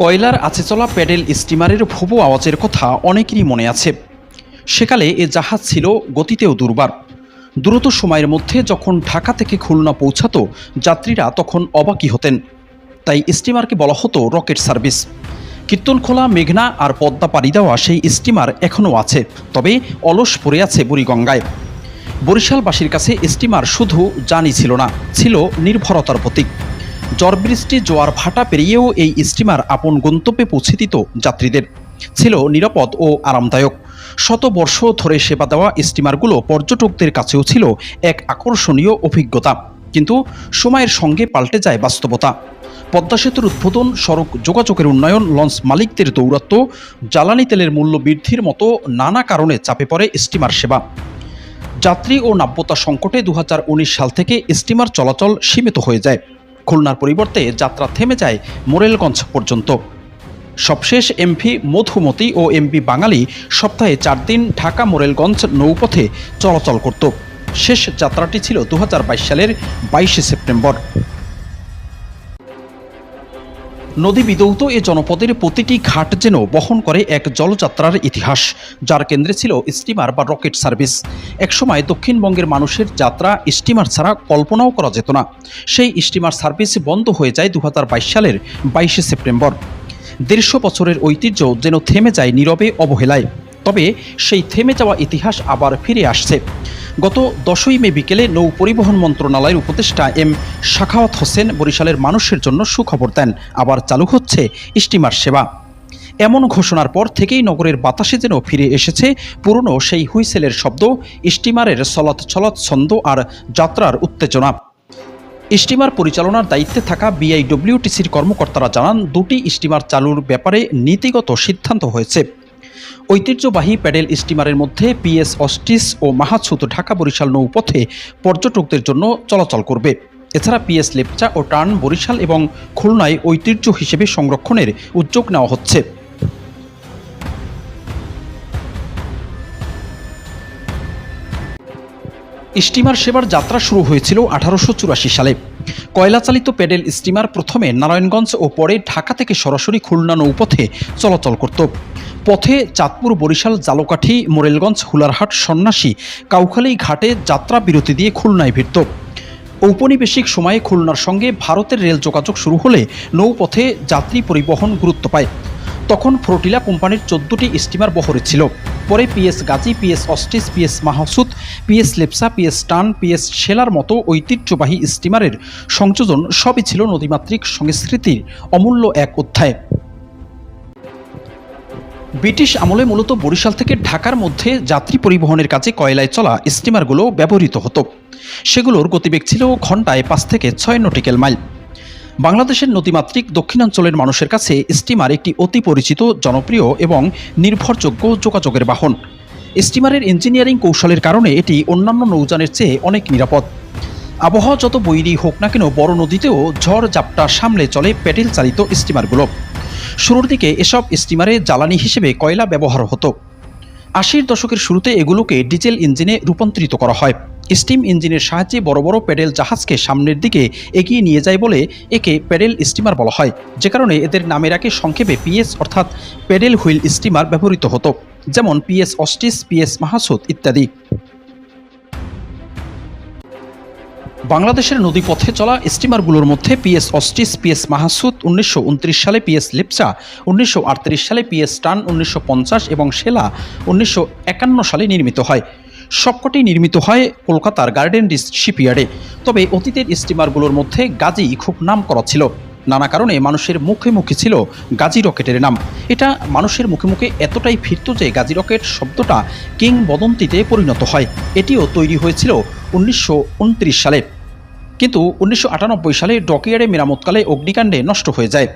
কয়লার আছে চলা প্যাডেল স্টিমারের ভুবো আওয়াজের কথা অনেকেরই মনে আছে। সেকালে এ জাহাজ ছিল গতিতেও দুর্বার। দ্রুত সময়ের মধ্যে যখন ঢাকা থেকে খুলনা পৌঁছাতো, যাত্রীরা তখন অবাকই হতেন। তাই স্টিমারকে বলা হতো রকেট সার্ভিস। কীর্তনখোলা, মেঘনা আর পদ্মা পাড়ি দেওয়া সেই স্টিমার এখনও আছে, তবে অলস পড়ে আছে বুড়িগঙ্গায়। বরিশালবাসীর কাছে স্টিমার শুধু জানি ছিল না, ছিল নির্ভরতার প্রতীক। ঝড় বৃষ্টি, জোয়ার ভাটা পেরিয়েও এই স্টিমার আপন গন্তব্যে পৌঁছে দিত যাত্রীদের। ছিল নিরাপদ ও আরামদায়ক। শত বর্ষ ধরে সেবা দেওয়া স্টিমারগুলো পর্যটকদের কাছেও ছিল এক আকর্ষণীয় অভিজ্ঞতা। কিন্তু সময়ের সঙ্গে পাল্টে যায় বাস্তবতা। পদ্মা সেতুর উদ্বোধন, সড়ক যোগাযোগের উন্নয়ন, লঞ্চ মালিকদের দৌরাত্ম্য জ্বালানি তেলের মূল্য বৃদ্ধির মতো নানা কারণে চাপে পড়ে স্টিমার সেবা। যাত্রী ও নাব্যতা সংকটে দু হাজার উনিশ সাল থেকে স্টিমার চলাচল সীমিত হয়ে যায়। খুলনার পরিবর্তে যাত্রা থেমে যায় মোরেলগঞ্জ পর্যন্ত। সবশেষ এমপি মধুমতি ও এমপি বাঙালি সপ্তাহে চার দিন ঢাকা মোরেলগঞ্জ নৌপথে চলাচল করত। শেষ যাত্রাটি ছিল দু হাজার বাইশ সালের বাইশে সেপ্টেম্বর। নদী বিদৌত এ জনপদের প্রতিটি ঘাট যেন বহন করে এক জলযাত্রার ইতিহাস, যার কেন্দ্রে ছিল স্টিমার বা রকেট সার্ভিস। একসময় দক্ষিণবঙ্গের মানুষের যাত্রা স্টিমার ছাড়া কল্পনাও করা যেত না। সেই স্টিমার সার্ভিস বন্ধ হয়ে যায় দু হাজার বাইশ সালের বাইশে সেপ্টেম্বর। দেড়শো বছরের ঐতিহ্য যেন থেমে যায় নীরবে অবহেলায়। তবে সেই থেমে যাওয়া ইতিহাস আবার ফিরে আসছে। গত দশই মে বিকেলে নৌ পরিবহন মন্ত্রণালয়ের উপদেষ্টা এম শাখাওয়াত হোসেন বরিশালের মানুষের জন্য সুখবর দেন। আবার চালু হচ্ছে স্টিমার সেবা। এমন ঘোষণার পর থেকেই নগরের বাতাসে যেন ফিরে এসেছে পুরনো সেই হুইসেলের শব্দ স্টিমারের চলত চলত ছন্দ আর যাত্রার উত্তেজনা। স্টিমার পরিচালনার দায়িত্বে থাকা বিআইডব্লিউটিসির কর্মকর্তারা জানান, দুটি স্টিমার চালুর ব্যাপারে নীতিগত সিদ্ধান্ত হয়েছে। ঐতিহ্যবাহী প্যাডেল স্টিমারের মধ্যে পিএস অস্টিস ও মাহাছুত ঢাকা বরিশাল নৌপথে পর্যটকদের জন্য চলাচল করবে। এছাড়া পিএস লেপচা ও টার্ন বরিশাল এবং খুলনায় ঐতিহ্য হিসেবে সংরক্ষণের উদ্যোগ নেওয়া হচ্ছে। স্টিমার সেবার যাত্রা শুরু হয়েছিল আঠারোশো চুরাশি সালে। কয়লাচালিত প্যাডেল স্টিমার প্রথমে নারায়ণগঞ্জ ও পরে ঢাকা থেকে সরাসরি খুলনা নৌপথে চলাচল করত। পথে চাঁদপুর বরিশাল জালকাঠি মোরেলগঞ্জ হুলারহাট সন্ন্যাসী কাউখালী ঘাটে যাত্রা বিরতি দিয়ে খুলনায় ভিড়ত। ঔপনিবেশিক সময়ে খুলনার সঙ্গে ভারতের রেল যোগাযোগ শুরু হলে নৌপথে যাত্রী পরিবহন গুরুত্ব পায়। তখন ফ্রোটিলা কোম্পানির চোদ্দটি স্টিমার বহরে ছিল। পরে PS Gazi, PS Ostrich, PS Mahsud, PS Lepcha, PS Tern, PS শেলার মতো ঐতিহ্যবাহী স্টিমারের সংযোজন সবই ছিল নদীমাতৃক সংস্কৃতির অমূল্য এক অধ্যায়। ব্রিটিশ আমলে মূলত বরিশাল থেকে ঢাকার মধ্যে যাত্রী পরিবহনের কাজে কয়লায় চলা স্টিমারগুলো ব্যবহৃত হতো। সেগুলোর গতিবেগ ছিল ঘন্টায় পাঁচ থেকে ছয় নটিক্যাল মাইল। বাংলাদেশের নদীমাতৃক দক্ষিণাঞ্চলের মানুষের কাছে স্টিমার একটি অতি পরিচিত, জনপ্রিয় এবং নির্ভরযোগ্য যোগাযোগের বাহন। স্টিমারের ইঞ্জিনিয়ারিং কৌশলের কারণে এটি অন্যান্য নৌযানের চেয়ে অনেক নিরাপদ। আবহাওয়া যত বৈরী হোক না কেন, বড় নদীতেও ঝড় জাপটা সামলে চলে প্যাডেল চালিত স্টিমারগুলো। শুরুর দিকে এসব স্টিমারে জ্বালানি হিসেবে কয়লা ব্যবহার হতো। আশির দশকের শুরুতে এগুলোকে ডিজেল ইঞ্জিনে রূপান্তরিত করা হয়। স্টিম ইঞ্জিনের সাহায্যে বড় বড় প্যাডেল জাহাজকে সামনের দিকে এগিয়ে নিয়ে যায় বলে একে প্যাডেল স্টিমার বলা হয়, যে কারণে এদের নামের আগে সংক্ষেপে পিএস অর্থাৎ প্যাডেল হুইল স্টিমার ব্যবহৃত হতো, যেমন পিএস অস্টিস, পিএস মাহাসুদ ইত্যাদি। বাংলাদেশের নদীপথে চলা স্টিমারগুলোর মধ্যে পিএস অস্টিস, পিএস মাহাসুদ উনিশশো উনত্রিশ সালে পিএস লিপসা উনিশশো সালে পিএস টান, উনিশশো পঞ্চাশ এবং সেলা উনিশশো একান্ন সালে নির্মিত হয়। সবকটি নির্মিত হয় কলকাতার গার্ডেন ডিস শিপইয়ার্ডে। তবে অতীতের স্টিমারগুলোর মধ্যে গাজী খুব নাম করা ছিল। নানা কারণে মানুষের মুখে মুখে ছিল গাজী রকেটের নাম। এটা মানুষের মুখে মুখে এতটাই ফিরত যে গাজী রকেট শব্দটা কিংবদন্তিতে পরিণত হয়। এটিও তৈরি হয়েছিল উনিশশো উনত্রিশ সালে। কিন্তু উনিশশো আটানব্বই সালে ডকিয়ারে মেরামতকালে অগ্নিকাণ্ডে নষ্ট হয়ে যায়।